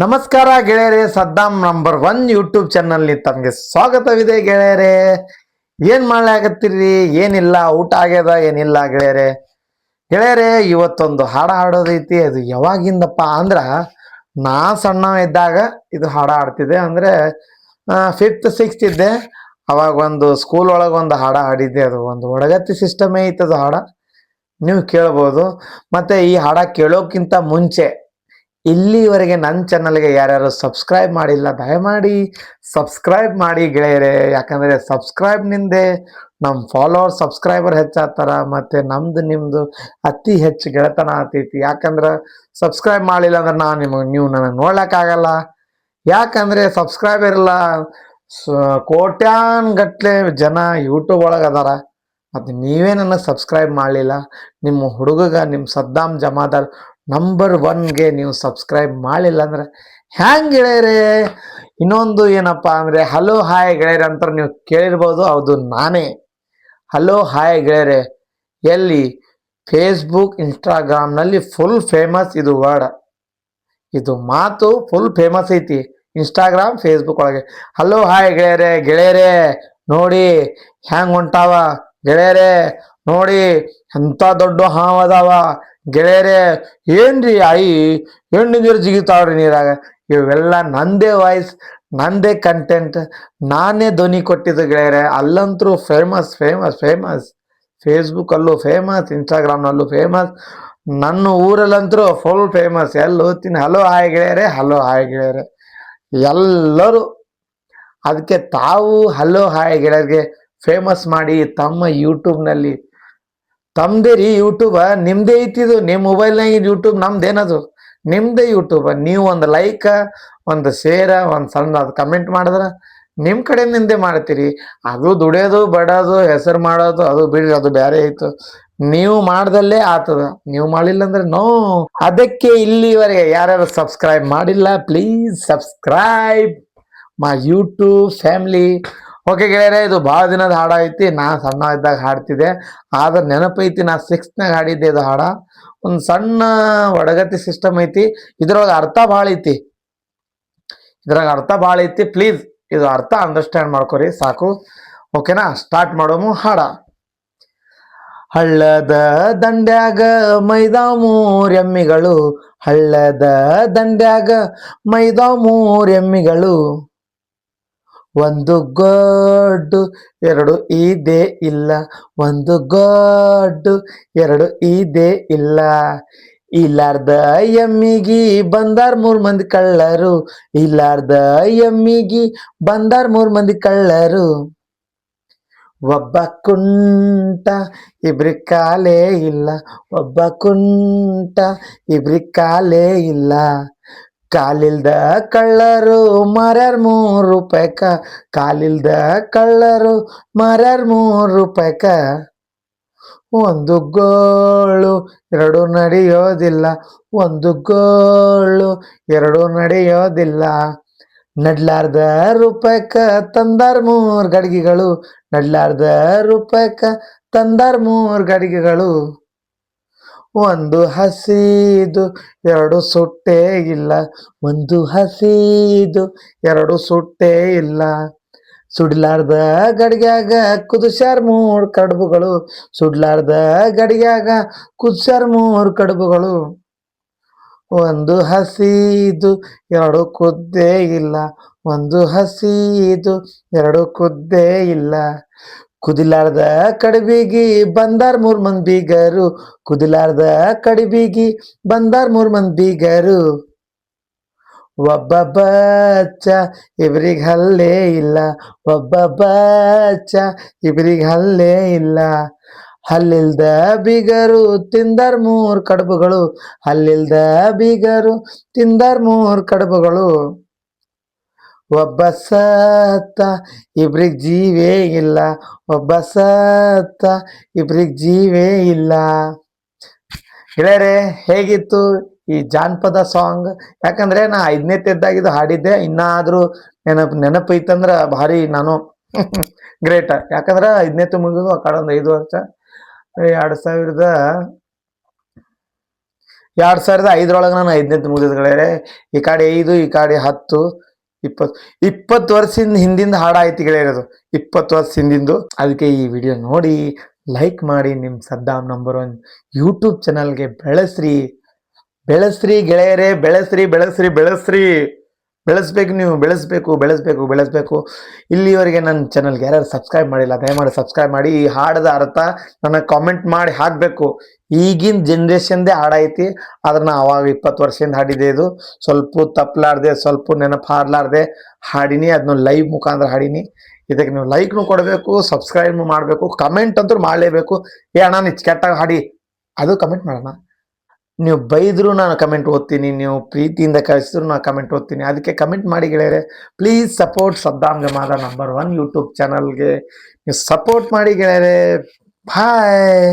ನಮಸ್ಕಾರ ಗೆಳೆಯರೇ Saddam number one YouTube ಚಾನಲ್ನಿ ತಮಗೆ ಸ್ವಾಗತವಿದೆ ಗೆಳೆಯರೇ. ಏನು ಮಾಡ್ಲಾಕತ್ತೀರಿ ಏನಿಲ್ಲ, ಊಟ ಆಗ್ಯದ, ಏನಿಲ್ಲ ಗೆಳೆಯರೇ. ಗೆಳೆಯರೇ, ಇವತ್ತೊಂದು ಹಾಡ ಹಾಡೋದೈತಿ, ಅದು ಯಾವಾಗಿಂದಪ್ಪ ಅಂದ್ರೆ, ನಾ ಸಣ್ಣ ಇದ್ದಾಗ ಇದು ಹಾಡ ಹಾಡ್ತಿದ್ದೆ. ಅಂದ್ರೆ ಫಿಫ್ತ್ ಸಿಕ್ಸ್ತ್ ಇದ್ದೆ. ಅವಾಗ ಒಂದು ಸ್ಕೂಲ್ ಒಳಗೆ ಒಂದು ಹಾಡ ಹಾಡಿದ್ದೆ. ಅದು ಒಂದು ಒಡಗತ್ತಿ ಸಿಸ್ಟಮೇ ಇತ್ತು ಅದು ಹಾಡ. ನೀವು ಕೇಳ್ಬೋದು. ಮತ್ತೆ ಈ ಹಾಡ ಕೇಳೋಕ್ಕಿಂತ ಮುಂಚೆ ಇಲ್ಲಿವರೆಗೆ ನನ್ನ ಚಾನಲ್ಗೆ ಯಾರ್ಯಾರು ಸಬ್ಸ್ಕ್ರೈಬ್ ಮಾಡಿಲ್ಲ, ದಯಮಾಡಿ ಸಬ್ಸ್ಕ್ರೈಬ್ ಮಾಡಿ ಗೆಳೆಯರೆ. ಯಾಕಂದರೆ ಸಬ್ಸ್ಕ್ರೈಬ್ನಿಂದೆ ನಮ್ಮ ಫಾಲೋವರ್ ಸಬ್ಸ್ಕ್ರೈಬರ್ ಹೆಚ್ಚಾಗ್ತಾರ, ಮತ್ತು ನಮ್ದು ನಿಮ್ಮದು ಅತಿ ಹೆಚ್ಚು ಗೆಳೆತನ ಆಗ್ತೈತಿ. ಯಾಕಂದ್ರೆ ಸಬ್ಸ್ಕ್ರೈಬ್ ಮಾಡಿಲ್ಲ ಅಂದ್ರೆ ನಾನು ನಿಮಗೆ, ನೀವು ನನಗೆ ನೋಡೋಕ್ಕಾಗಲ್ಲ ಯಾಕಂದರೆ ಸಬ್ಸ್ಕ್ರೈಬರ್ ಇಲ್ಲ ಕೋಟ್ಯಾನ್ ಗಟ್ಲೆ ಜನ ಯೂಟ್ಯೂಬ್ ಒಳಗೆ ಅದಾರ. ಮತ್ತು ನೀವೇ ನನಗೆ ಸಬ್ಸ್ಕ್ರೈಬ್ ಮಾಡಲಿಲ್ಲ. ನಿಮ್ಮ ಹುಡುಗಗ, ನಿಮ್ಮ ಸದ್ದಾಮ್ ಜಮಾದಾರ್ ನಂಬರ್ ಒನ್ಗೆ ನೀವು ಸಬ್ಸ್ಕ್ರೈಬ್ ಮಾಡಲಿಲ್ಲ ಅಂದ್ರೆ ಹ್ಯಾಂಗ್ ಗೆಳೆಯರೆ? ಇನ್ನೊಂದು ಏನಪ್ಪ ಅಂದರೆ ಹಲೋ ಹಾಯ್ ಗೆಳೆಯರೆ ಅಂತ ನೀವು ಕೇಳಿರ್ಬೋದು, ಹೌದು ನಾನೇ. ಹಲೋ ಹಾಯ್ ಗೆಳೆಯರೆ ಎಲ್ಲಿ? ಫೇಸ್ಬುಕ್ ಇನ್ಸ್ಟಾಗ್ರಾಮ್ನಲ್ಲಿ ಫುಲ್ ಫೇಮಸ್ ಇದು ವರ್ಡ್ ಇದು ಮಾತು ಫುಲ್ ಫೇಮಸ್ ಐತಿ. ಇನ್ಸ್ಟಾಗ್ರಾಮ್ ಫೇಸ್ಬುಕ್ ಒಳಗೆ. ಹಲೋ ಹಾಯ್ ಗೆಳೆಯರೆ ಗೆಳೆಯರೆ, ನೋಡಿ ಹ್ಯಾಂಗ್ ಹೊಂಟಾವ? ಗೆಳೆಯರೆ, ನೋಡಿ ಎಂಥ ದೊಡ್ಡ ಹಾವದಾವ ಗೆಳೆಯರೆ, ಏನ್ರಿ ಆಯಿ? ಹೆಣ್ಣು ನೀರು ಜಿಗಿತಾವ್ರಿ ನೀರಾಗ. ಇವೆಲ್ಲ ನಂದೇ ವಾಯ್ಸ್, ನಂದೇ ಕಂಟೆಂಟ್ ನಾನೇ ಧ್ವನಿ ಕೊಟ್ಟಿದ್ದು ಗೆಳೆಯರೆ ಅಲ್ಲಂತರೂ ಫೇಮಸ್ ಫೇಮಸ್ ಫೇಮಸ್ ಫೇಸ್ಬುಕ್ಕಲ್ಲೂ ಫೇಮಸ್ ಇನ್ಸ್ಟಾಗ್ರಾಮ್ನಲ್ಲೂ ಫೇಮಸ್ ನನ್ನ ಊರಲ್ಲಂತರೂ ಫುಲ್ ಫೇಮಸ್ ಎಲ್ಲಿ ಹೋಗ್ತೀನಿ? ಹಲೋ ಹಾಯ್ ಗೆಳೆಯರೆ ಹಲೋ ಹಾಯ್ ಗೆಳೆಯರೆ. ಎಲ್ಲರೂ ಅದಕ್ಕೆ ತಾವು ಹಲೋ ಹಾಯ್ ಗೆಳೆಯರಿಗೆ ಫೇಮಸ್ ಮಾಡಿ ತಮ್ಮ ಯೂಟ್ಯೂಬ್ನಲ್ಲಿ ತಮ್ಮದೇ ರೀ ಯೂಟ್ಯೂಬ ನಿಮ್ದೇ ಐತಿದು ನಿಮ್ಮ ಮೊಬೈಲ್ನಾಗ ಯೂಟ್ಯೂಬ್ ನಮ್ದೇನದು? ನಿಮ್ದೇ ಯೂಟ್ಯೂಬ ನೀವು ಒಂದು ಲೈಕ್ ಒಂದು ಶೇರ್ ಒಂದು ಸಣ್ಣ ಅದು ಕಮೆಂಟ್ ಮಾಡಿದ್ರೆ ನಿಮ್ಮ ನಿಂದೆ ಮಾಡ್ತೀರಿ. ಅದು ದುಡಿಯೋದು, ಬಡೋದು, ಹೆಸರು ಮಾಡೋದು, ಅದು ಬಿಡ್ರಿ, ಅದು ಬೇರೆ ಆಯ್ತು ನೀವು ಮಾಡ್ದಲ್ಲೇ ಆತದ. ನೀವು ಮಾಡಿಲ್ಲ ಅಂದ್ರೆ ನೋ. ಅದಕ್ಕೆ ಇಲ್ಲಿವರೆಗೆ ಯಾರ್ಯಾರು ಸಬ್ಸ್ಕ್ರೈಬ್ ಮಾಡಿಲ್ಲ please subscribe my YouTube family okay ಗೆಳೆಯರೆ, ಇದು ಭಾಳ ದಿನದ ಹಾಡ ಐತಿ. ನಾ ಸಣ್ಣ ಇದ್ದಾಗ ಹಾಡ್ತಿದ್ದೆ. ಆದ್ರೆ ನೆನಪೈತಿ ನಾ ಸಿಕ್ಸ್ತ್ನಾಗ ಹಾಡಿದ್ದೆ ಇದು ಹಾಡ. ಒಂದು ಸಣ್ಣ ಒಡಗತಿ ಸಿಸ್ಟಮ್ ಐತಿ. ಇದ್ರೊಳಗೆ ಅರ್ಥ ಭಾಳ ಐತಿ. ಇದ್ರಾಗ ಅರ್ಥ ಭಾಳ ಐತಿ. ಪ್ಲೀಸ್ ಇದು ಅರ್ಥ ಅಂಡರ್ಸ್ಟ್ಯಾಂಡ್ ಮಾಡ್ಕೊರಿ, ಸಾಕು. ಓಕೆನಾ ಸ್ಟಾರ್ಟ್ ಮಾಡೋಮು ಹಾಡ. ಹಳ್ಳದ ದಂಡ್ಯಾಗ ಮೈದಾ ಮೂರ್ ಎಮ್ಮಿಗಳು ಹಳ್ಳದ ದಂಡ್ಯಾಗ ಮೈದಾ ಮೂರ್ ಎಮ್ಮಿಗಳು ಒಂದು ಗೊಡ್ಡು ಎರಡು ಇದೆ ಇಲ್ಲ. ಒಂದು ಗೊಡ್ಡು ಎರಡು ಇದೆ ಇಲ್ಲ. ಇಲ್ಲಾರ್ದ ಎಮ್ಮಿಗಿ ಬಂದಾರ್ ಮೂರ್ ಮಂದಿ ಕಳ್ಳರು. ಇಲ್ಲಾರ್ದ ಎಮ್ಮಿಗಿ ಬಂದಾರ್ ಮೂರ್ ಮಂದಿ ಕಳ್ಳರು. ಒಬ್ಬ ಕುಂಟ ಇಬ್ರಿ ಕಾಲೇ ಇಲ್ಲ. ಒಬ್ಬ ಕುಂಟ ಇಬ್ರಿ ಕಾಲೇ ಇಲ್ಲ. ಕಾಲಿಲ್ದ ಕಳ್ಳರು ಮರರ್ ಮೂರು ರೂಪಾಯ್ಕ ಕಾಲಿಲ್ದ ಕಳ್ಳರು ಮರರ್ ಮೂರು ರೂಪಾಯ್ಕ ಒಂದು ಗೋಳು ಎರಡು ನಡೆಯೋದಿಲ್ಲ. ಒಂದು ಗೋಳು ಎರಡು ನಡೆಯೋದಿಲ್ಲ. ನಡ್ಲಾರ್ದ ರೂಪಾಯ್ಕ ತಂದಾರ್ ಮೂರು ಗಡಿಗೆಗಳು. ನಡ್ಲಾರ್ದ ರೂಪಾಯ್ಕ ತಂದಾರ್ ಮೂರು ಗಡಿಗೆಗಳು. ಒಂದು ಹಸಿದು, ಎರಡು ಸುಟ್ಟೇ ಇಲ್ಲ. ಒಂದು ಹಸಿದು, ಎರಡು ಸುಟ್ಟೇ ಇಲ್ಲ. ಸುಡ್ಲಾರ್ದ ಗಡಿಗ್ಯಾಗ ಕುದಿಸ್ಯಾರ ಮೂರ್ ಕಡುಬುಗಳು. ಸುಡ್ಲಾರ್ದ ಗಡಿಗ್ಯಾಗ ಕುದಿಸ್ಯಾರ ಮೂರು ಕಡುಬುಗಳು. ಒಂದು ಹಸಿದು, ಎರಡು ಕುದ್ದೇ ಇಲ್ಲ. ಒಂದು ಹಸಿದು, ಎರಡು ಕುದ್ದೇ ಇಲ್ಲ. ಕುದಿಲಾರ್ದ ಕಡಿಬಿಗಿ ಬಂದಾರ್ ಮೂರ್ ಮಂದಿ ಬೀಗರು. ಕುದಿಲಾರ್ದ ಕಡಿಬಿಗಿ ಬಂದಾರ್ ಮೂರ್ ಮಂದಿ ಬೀಗರು. ಒಬ್ಬ ಬಚ್ಚ ಇಬ್ರಿಗ್ ಹಲ್ಲೇ ಇಲ್ಲ. ಒಬ್ಬ ಬಚ್ಚ ಇಬ್ರಿಗ್ ಹಲ್ಲೇ ಇಲ್ಲ. ಹಲ್ಲಿಲ್ದ ಬೀಗರು ತಿಂದಾರ್ ಮೂರ್ ಕಡುಬುಗಳು. ಹಲ್ಲಿಲ್ದ ಬೀಗರು ತಿಂದಾರ್ ಮೂರ್ ಕಡುಬುಗಳು. ಒಬ್ಬ ಸತ್ತ ಇಬ್ರಿಗೆ ಜೀವೇ ಇಲ್ಲ. ಒಬ್ಬ ಸತ್ತ ಇಬ್ರಿಗೆ ಜೀವೇ ಇಲ್ಲ. ಗೆಳೆಯರೆ, ಹೇಗಿತ್ತು ಈ ಜಾನಪದ ಸಾಂಗ್? ಯಾಕಂದ್ರೆ ನಾ ಐದನೇ ತೆದ್ದಾಗಿದ್ದು ಹಾಡಿದ್ದೆ. ಇನ್ನಾದ್ರೂ ನೆನಪು ನೆನಪೈತಂದ್ರ ಭಾರಿ ನಾನು ಗ್ರೇಟ್. ಯಾಕಂದ್ರೆ ಐದನೇ ಮುಗಿದು ಆ ಕಡೆ ಒಂದು ಐದು ವರ್ಷ. ಎರಡು ಸಾವಿರದ ಎರಡು ಸಾವಿರದ ಐದರೊಳಗೆ ನಾನು ಐದನೇದು ಮುಗಿದ್ಗಳೇ ಈ ಕಡೆ ಐದು, ಈ ಕಡೆ ಹತ್ತು. ಇಪ್ಪತ್ತು ಇಪ್ಪತ್ತು ವರ್ಷದಿಂದ ಹಿಂದಿಂದ ಹಾಡಾಯ್ತು ಗೆಳೆಯರದು. ಇಪ್ಪತ್ತು ವರ್ಷ ಹಿಂದಿಂದು ಅದಕ್ಕೆ ಈ ವಿಡಿಯೋ ನೋಡಿ, ಲೈಕ್ ಮಾಡಿ ನಿಮ್ಮ ಸದ್ದಾಮ್ ನಂಬರ್ ಒನ್ ಯೂಟ್ಯೂಬ್ ಚಾನಲ್ಗೆ ಬೆಳೆಸ್ರಿ. ಬೆಳೆಸ್ರಿ ಗೆಳೆಯರೇ, ಬೆಳೆಸ್ರಿ ಬೆಳೆಸ್ರಿ ಬೆಳೆಸ್ರಿ. ಬೆಳೆಸ್ಬೇಕು ನೀವು, ಬೆಳೆಸ್ಬೇಕು ಬೆಳೆಸ್ಬೇಕು ಬೆಳೆಸ್ಬೇಕು. ಇಲ್ಲಿವರೆಗೆ ನನ್ನ ಚಾನಲ್ಗೆ ಯಾರ್ಯಾರು ಸಬ್ಸ್ಕ್ರೈಬ್ ಮಾಡಿಲ್ಲ, ದಯಮಾಡಿ ಸಬ್ಸ್ಕ್ರೈಬ್ ಮಾಡಿ. ಈ ಹಾಡದ ಅರ್ಥ ನನಗೆ ಕಾಮೆಂಟ್ ಮಾಡಿ ಹಾಕಬೇಕು. ಈಗಿನ ಜನ್ರೇಷನ್ದೇ ಹಾಡೈತಿ ಅದನ್ನು ಅವಾಗ ಇಪ್ಪತ್ತು ವರ್ಷದಿಂದ ಹಾಡಿದೆ ಇದು. ಸ್ವಲ್ಪ ತಪ್ಪಲಾರ್ದೆ ಸ್ವಲ್ಪ ನೆನಪು ಹಾಡಲಾರ್ದೆ ಹಾಡಿನಿ ಅದನ್ನ ಲೈವ್ ಮುಖಾಂತರ ಹಾಡಿನಿ. ಇದಕ್ಕೆ ನೀವು ಲೈಕ್ನು ಕೊಡಬೇಕು ಸಬ್ಸ್ಕ್ರೈಬ್ನು ಮಾಡಬೇಕು ಕಮೆಂಟ್ ಅಂತೂ ಮಾಡಲೇಬೇಕು. ಏ ಅಣ್ಣ, ನೀ ಕೆಟ್ಟಾಗ ಹಾಡಿ. ಅದು ಕಮೆಂಟ್ ಮಾಡೋಣ. ನೀವು ಬೈದರೂ ನಾನು ಕಮೆಂಟ್ ಓದ್ತೀನಿ, ನೀವು ಪ್ರೀತಿಯಿಂದ ಕಳಿಸಿದ್ರು ನಾನು ಕಮೆಂಟ್ ಓದ್ತೀನಿ. ಅದಕ್ಕೆ ಕಮೆಂಟ್ ಮಾಡಿ ಗೆಳೆಯರೆ ಪ್ಲೀಸ್ ಸಪೋರ್ಟ್ ಸದ್ದಾಮ್ ಗಮಾದ ನಂಬರ್ ಒನ್ ಯೂಟ್ಯೂಬ್ ಚಾನಲ್ಗೆ ನೀವು ಸಪೋರ್ಟ್ ಮಾಡಿ ಗೆಳೆಯರೆ ಬಾಯ್